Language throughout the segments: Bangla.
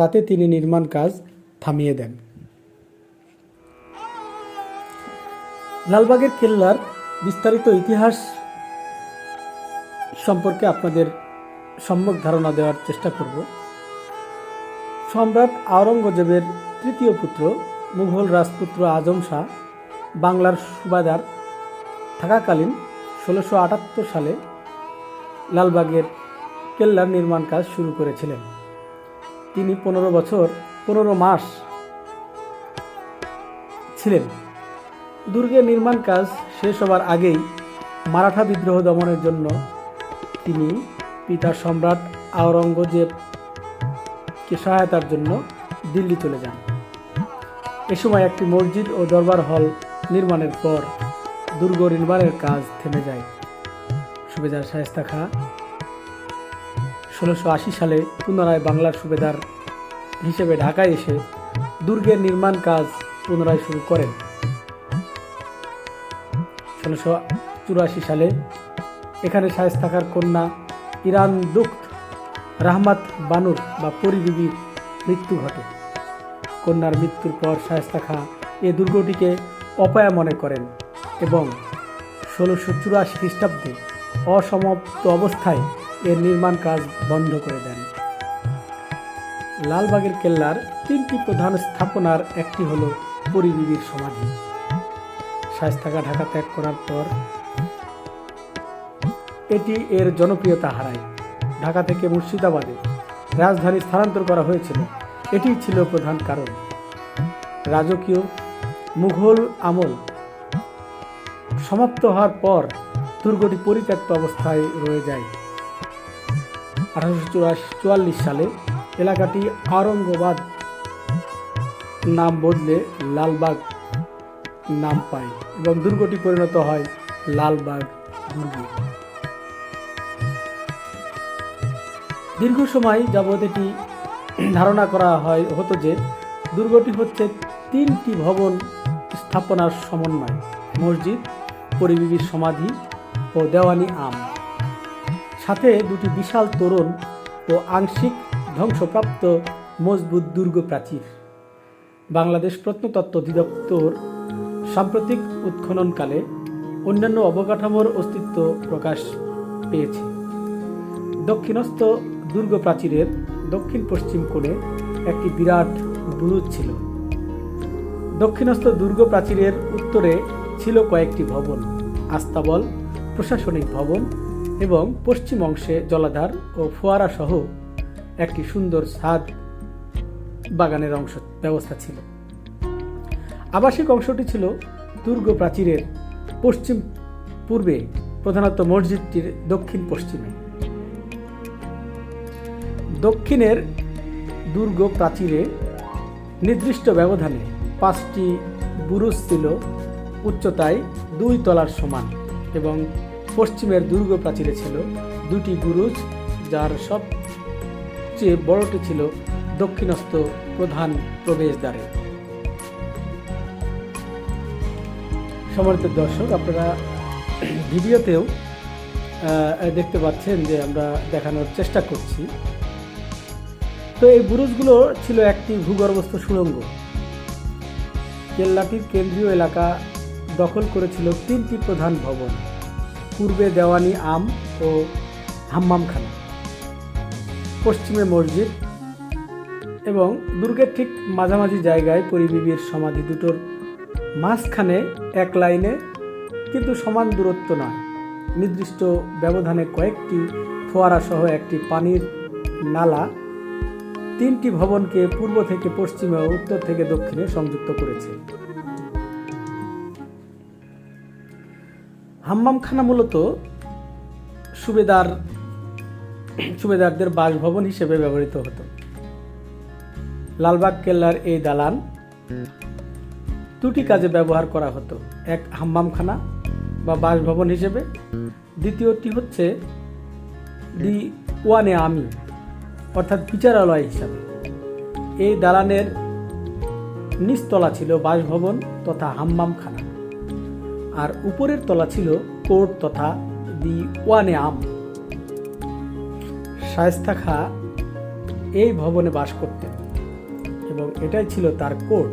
তাতে তিনি নির্মাণ কাজ থামিয়ে দেন। লালবাগের কেল্লার বিস্তারিত ইতিহাস সম্পর্কে আপনাদের সম্যক ধারণা দেওয়ার চেষ্টা করব। সম্রাট আওরঙ্গজেবের তৃতীয় পুত্র মুঘল রাজপুত্র আজম শাহ বাংলার সুবাদার থাকাকালীন ষোলোশো সালে লালবাগের কেল্লার নির্মাণ কাজ শুরু করেছিলেন। তিনি পনেরো বছর, পনেরো মাস ছিলেন। দুর্গের নির্মাণ কাজ শেষ হবার আগেই মারাঠা বিদ্রোহ দমনের জন্য তিনি পিতা সম্রাট আওরঙ্গজেবকে সহায়তার জন্য দিল্লি চলে যান। এ সময় একটি মসজিদ ও দরবার হল নির্মাণের পর দুর্গ নির্মাণের কাজ থেমে যায়। সুবেদার শায়েস্তা খাঁ। ষোলোশো সালে পুনরায় বাংলার সুবেদার হিসেবে ঢাকায় এসে দুর্গের নির্মাণ কাজ পুনরায় শুরু করেন। ষোলোশো চুরাশি সালে এখানে শায়েস্তা খাঁর কন্যা ইরান দুঃখ রাহমাত বানুর বা পরিবিবির মৃত্যু ঘটে। কন্যার মৃত্যুর পর শায়েস্তা খাঁ এ দুর্গটিকে অপায়া মনে করেন এবং ষোলোশো চুরাশি খ্রিস্টাব্দে অসমাপ্ত অবস্থায় এর নির্মাণ কাজ বন্ধ করে দেন। লালবাগের কেল্লার তিনটি প্রধান স্থাপনার একটি হল পরিবিবির সমাধি। শায়েস্তাকা ঢাকা ত্যাগ করার পর এটি এর জনপ্রিয়তা হারায়। ঢাকা থেকে মুর্শিদাবাদে রাজধানী স্থানান্তর করা হয়েছিল। এটি ছিল প্রধান কারণ। রাজকীয় মুঘল আমল সমাপ্ত হওয়ার পর দুর্গটি পরিত্যক্ত অবস্থায় রয়ে যায়। আঠারোশো চুয়াল্লিশ সালে এলাকাটি আওরঙ্গাবাদ নাম বদলে লালবাগ নাম পায় এবং দুর্গটি পরিণত হয় লালবাগ দুর্গে। দীর্ঘ সময় যাবৎ এটি ধারণা করা হয়, হতো যে দুর্গটি হচ্ছে তিনটি ভবন স্থাপনার সমন্বয়, মসজিদ পরিবিবির সমাধি ও দেওয়ানি আম। সাথে দুটি বিশাল তোরণ ও আংশিক ধ্বংসপ্রাপ্ত মজবুত দুর্গ প্রাচীর। বাংলাদেশ প্রত্নতত্ত্ব অধিদপ্তর সাম্প্রতিক উৎখননকালে অন্যান্য অবকাঠামোর অস্তিত্ব প্রকাশ পেয়েছে। দক্ষিণস্থ দুর্গ প্রাচীরের দক্ষিণ পশ্চিম কোণে একটি বিরাট বুরুজ ছিল। দক্ষিণস্থ দুর্গ প্রাচীরের উত্তরে ছিল কয়েকটি ভবন, আস্তাবল, প্রশাসনিক ভবন এবং পশ্চিম অংশে জলাধার ও ফোয়ারা সহ একটি সুন্দর ছাদ বাগানের অংশ ব্যবস্থা ছিল। আবাসিক অংশটি ছিল দুর্গ প্রাচীরের পশ্চিম পূর্বে প্রধানত মসজিদটির দক্ষিণ পশ্চিমে। দক্ষিণের দুর্গ প্রাচীরে নির্দিষ্ট ব্যবধানে পাঁচটি বুরুজ ছিল, উচ্চতায় দুই তলার সমান এবং পশ্চিমের দুর্গ প্রাচীরে ছিল দুটি বুরুজ যার সবচেয়ে বড়টি ছিল দক্ষিণস্থ প্রধান প্রবেশদ্বারে। সম্মানিত দর্শক, আপনারা ভিডিওতেও দেখতে পাচ্ছেন যে আমরা দেখানোর চেষ্টা করছি। তো এই বুরুজগুলো ছিল একটি ভূগর্ভস্থ সুড়ঙ্গ। কেল্লাটির কেন্দ্রীয় এলাকা দখল করেছিল তিনটি প্রধান ভবন। পূর্বে দেওয়ানি আম ও হাম্মামখানা, পশ্চিমে মসজিদ এবং দুর্গের ঠিক মাঝামাঝি জায়গায় পরিবিবির সমাধি দুটোর মাঝখানে এক লাইনে কিন্তু সমান দূরত্ব নয়। নির্দিষ্ট ব্যবধানে কয়েকটি ফোয়ারা সহ একটি পানির নালা তিনটি ভবনকে পূর্ব থেকে পশ্চিমে ও উত্তর থেকে দক্ষিণে সংযুক্ত করেছে। হাম্মামখানা মূলত সুবেদার, সুবেদারদের বাসভবন হিসেবে ব্যবহৃত হতো। লালবাগ কেল্লার এই দালান দুটি কাজে ব্যবহার করা হতো। এক হাম্মামখানা বা বাসভবন হিসেবে, দ্বিতীয়টি হচ্ছে দি ওয়ানে আমি অর্থাৎ বিচারালয় হিসাবে। এই দালানের নিচতলা ছিল বাসভবন তথা হাম্মামখানা। আর উপরের তলা ছিল কোর্ট তথা দি ওয়ানে আম। শায়েস্তা খা এই ভবনে বাস করতেন এবং এটাই ছিল তার কোর্ট।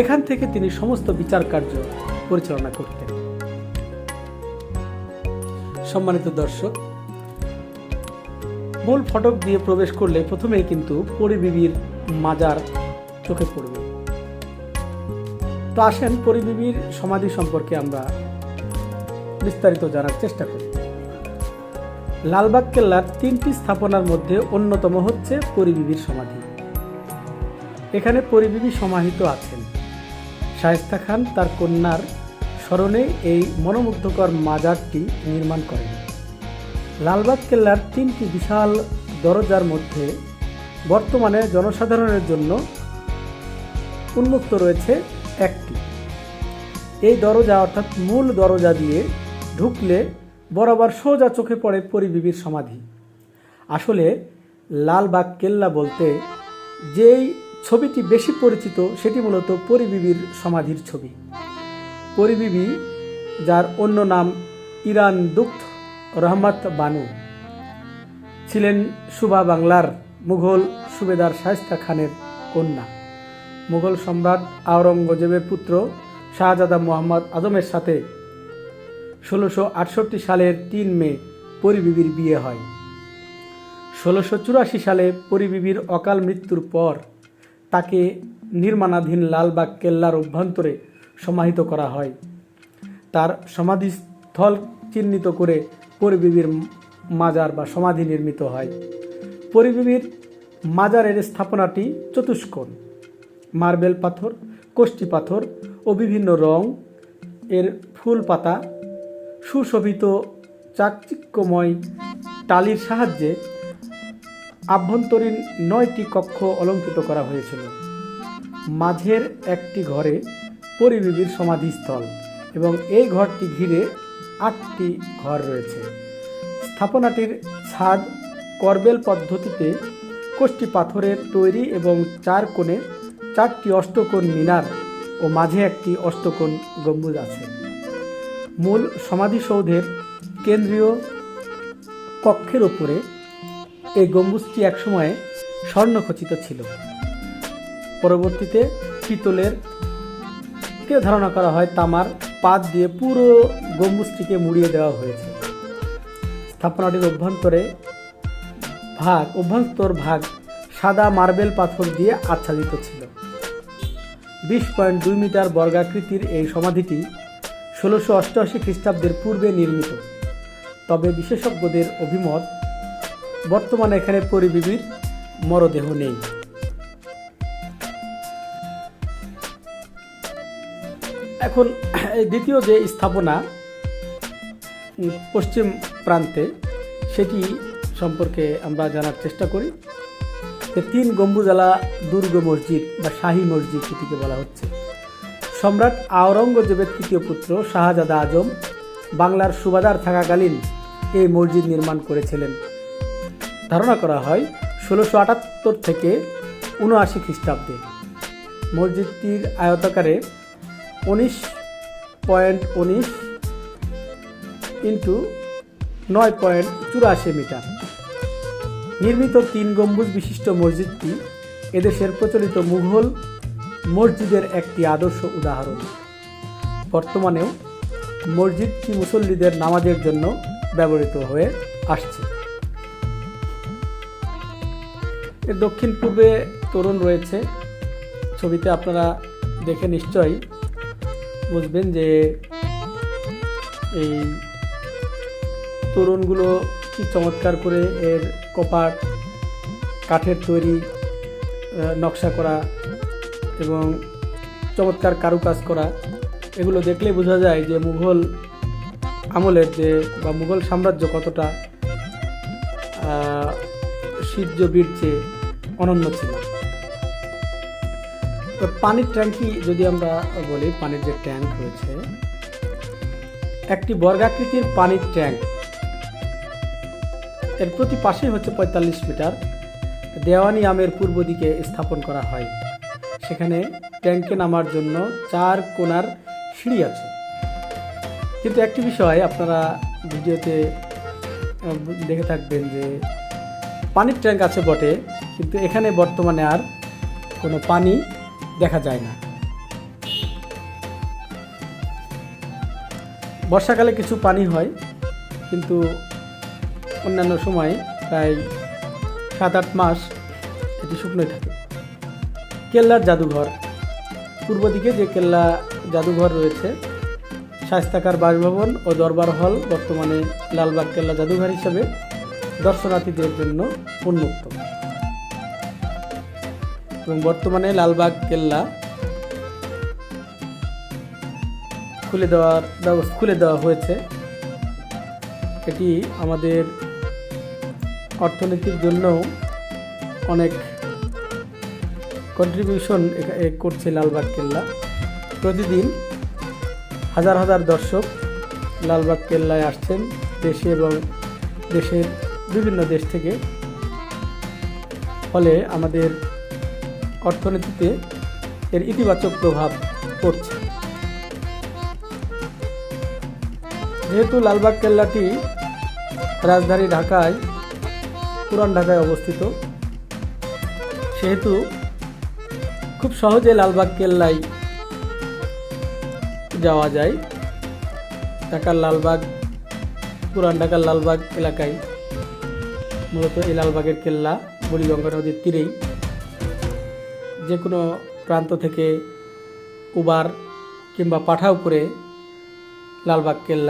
এখান থেকে তিনি সমস্ত বিচার কার্য পরিচালনা করতেন। সম্মানিত দর্শক, মূল ফটক দিয়ে প্রবেশ করলে প্রথমেই কিন্তু পরিবিবির মাজার চোখে পড়বে। তো আসেন পরিবিবির সমাধি সম্পর্কে আমরা বিস্তারিত জানার চেষ্টা করি। লালবাগ কেল্লার তিনটি স্থাপনার মধ্যে অন্যতম হচ্ছে পরিবিবির সমাধি। এখানে পরিবিবি সমাহিত আছেন। শায়েস্তা খান তার কন্যার স্মরণে এই মনোমুগ্ধকর মাজারটি নির্মাণ করেন। লালবাগ কেল্লার তিনটি বিশাল দরজার মধ্যে বর্তমানে জনসাধারণের জন্য উন্মুক্ত রয়েছে একটি। এই দরজা অর্থাৎ মূল দরজা দিয়ে ঢুকলে বরাবর সোজা চোখে পড়ে পরিবিবির সমাধি। আসলে লালবাগ কেল্লা বলতে যেই ছবিটি বেশি পরিচিত, সেটি মূলত পরিবিবির সমাধির ছবি। পরিবিবি, যার অন্য নাম ইরান দুগ্ধ রহমত বানু। ছিলেন সুবা বাংলার মুঘল সুবেদার শায়েস্তা খানের কন্যা। মুঘল সম্রাট আওরঙ্গজেবের পুত্র শাহজাদা মোহাম্মদ আজমের সাথে ষোলোশো আটষট্টি সালের তিন মে পরিবিবির বিয়ে হয়। ষোলোশো চুরাশি সালে পরিবিবির অকাল মৃত্যুর পর তাকে নির্মাণাধীন লালবাগ কেল্লার অভ্যন্তরে সমাহিত করা হয়। তার সমাধিস্থল চিহ্নিত করে পরিবিবির মাজার বা সমাধি নির্মিত হয়। পরিবিবির মাজারের স্থাপনাটি চতুষ্কোণ। মার্বেল পাথর কোষ্টি পাথর ও বিভিন্ন রং এর ফুল পাতা সুশোভিত চাকচিক্যময় টালির সাহায্যে আভ্যন্তরীণ নয়টি কক্ষ অলঙ্কৃত করা হয়েছিল। মাঝের একটি ঘরে পরিবিবির সমাধিস্থল এবং এই ঘরটি ঘিরে আটটি ঘর রয়েছে। স্থাপনাটির ছাদ, করবেল পদ্ধতিতে কোষ্টি পাথরের তৈরি এবং চার কোণে চারটি অষ্টকোণ মিনার ও মাঝে একটি অষ্টকোণ গম্বুজ আছে। মূল সমাধিসৌধের কেন্দ্রীয় কক্ষের উপরে এই গম্বুজটি একসময় স্বর্ণখচিত ছিল। পরবর্তীতে পিতলের কে ধারণা করা হয় তামার পাত দিয়ে পুরো গম্বুজটিকে মুড়িয়ে দেওয়া হয়েছে। স্থাপনাটির অভ্যন্তরে ভাগ, অভ্যন্তর ভাগ সাদা মার্বেল পাথর দিয়ে আচ্ছাদিত ছিল। বিশ পয়েন্ট দুই মিটার বর্গাকৃতির এই সমাধিটি ষোলোশো অষ্টআশি খ্রিস্টাব্দের পূর্বে নির্মিত। তবে বিশেষজ্ঞদের অভিমত, বর্তমানে এখানে পরিবিবির মরদেহ নেই। এখন দ্বিতীয় যে স্থাপনা পশ্চিম প্রান্তে, সেটি সম্পর্কে আমরা জানার চেষ্টা করি। তিন গম্বুজালা দুর্গ মসজিদ বা শাহী মসজিদ এটিকে বলা হচ্ছে। সম্রাট আওরঙ্গজেবের তৃতীয় পুত্র শাহজাদা আজম বাংলার সুবাদার থাকাকালীন এই মসজিদ নির্মাণ করেছিলেন। ধারণা করা হয় ষোলোশো আটাত্তর থেকে উনআশি খ্রিস্টাব্দে। মসজিদটির আয়তাকারে উনিশ পয়েন্ট উনিশ ইন্টু নয় পয়েন্ট চুরাশি মিটার। নির্মিত তিন গম্বুজ বিশিষ্ট মসজিদটি এদেশের প্রচলিত মুঘল মসজিদের একটি আদর্শ উদাহরণ। বর্তমানেও মসজিদটি মুসল্লিদের নামাজের জন্য ব্যবহৃত হয়ে আসছে। এর দক্ষিণ পূর্বে তরুণ রয়েছে। ছবিতে আপনারা দেখে নিশ্চয়ই বুঝবেন যে এই তরুণগুলো কি চমৎকার করে এর কপাট কাঠের তৈরি নকশা করা এবং চমৎকার কারুকাজ করা। এগুলো দেখলেই বোঝা যায় যে মুঘল আমলের যে বা মুঘল সাম্রাজ্য কতটা শীর্য বীর্যে অনন্য ছিল। তো পানির ট্যাঙ্কি যদি আমরা বলি, পানির যে ট্যাঙ্ক রয়েছে, একটি বর্গাকৃতির পানির ট্যাঙ্ক। এর প্রতি পাশেই হচ্ছে পঁয়তাল্লিশ মিটার। দেওয়ানি আমের পূর্ব দিকে স্থাপন করা হয়। সেখানে ট্যাঙ্কে নামার জন্য চার কোণার সিঁড়ি আছে। কিন্তু একটি বিষয় আপনারা ভিডিওতে দেখে থাকবেন যে পানির ট্যাঙ্ক আছে বটে, কিন্তু এখানে বর্তমানে আর কোনো পানি দেখা যায় না। বর্ষাকালে কিছু পানি হয়, কিন্তু অন্যান্য সময় প্রায় সাত আট মাস এটি শুকনোই থাকে। কেল্লার জাদুঘর। পূর্ব দিকে যে কেল্লা জাদুঘর রয়েছে শাস্তাকার বাসভবন ও দরবার হল বর্তমানে লালবাগ কেল্লা জাদুঘর হিসেবে দর্শনার্থীদের জন্য উন্মুক্ত। এবং বর্তমানে লালবাগ কেল্লা খুলে দেওয়ার খুলে দেওয়া হয়েছে। এটি আমাদের অর্থনীতির জন্যও অনেক কন্ট্রিবিউশন করছে লালবাগ কেল্লা। প্রতিদিন হাজার হাজার দর্শক লালবাগ কেল্লায় আসছেন দেশে এবং দেশের বিভিন্ন দেশ থেকে। ফলে আমাদের অর্থনীতিতে এর ইতিবাচক প্রভাব পড়ছে। যেহেতু লালবাগ কেল্লাটি রাজধানী ঢাকায় পুরান ঢাকায় অবস্থিত। সেহেতু খুব সহজে লালবাগ কেল্লায় যাওয়া যায়। ঢাকার লালবাগ, পুরান ঢাকার লালবাগ এলাকায় মূলত এই লালবাগের কেল্লা, বুড়িগঙ্গা নদীর তীরেই। যে কোনো প্রান্ত থেকে উবার কিংবা পাঠাও করে লালবাগ কেল্লা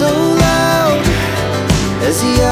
so loud as the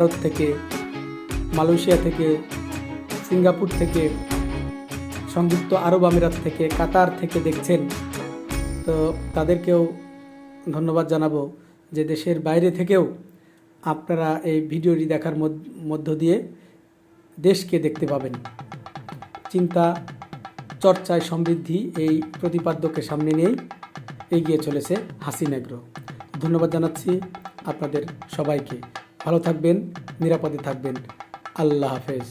Bharat থেকে, মালয়েশিয়া থেকে, সিঙ্গাপুর থেকে, সংযুক্ত আরব আমিরাত থেকে, কাতার থেকে দেখছেন। তো তাদেরকেও ধন্যবাদ জানাব যে দেশের বাইরে থেকেও আপনারা এই ভিডিওটি দেখার মধ্য- দিয়ে দেশকে দেখতে পাবেন। চিন্তা, চর্চায় সমৃদ্ধি এই প্রতিপাদ্যকে সামনে নিয়েই এগিয়ে চলেছে হাসিনেগ্রো ধন্যবাদ জানাচ্ছি আপনাদের সবাইকে। ভালো থাকবেন নিরাপদে থাকবেন। আল্লাহ হাফেজ।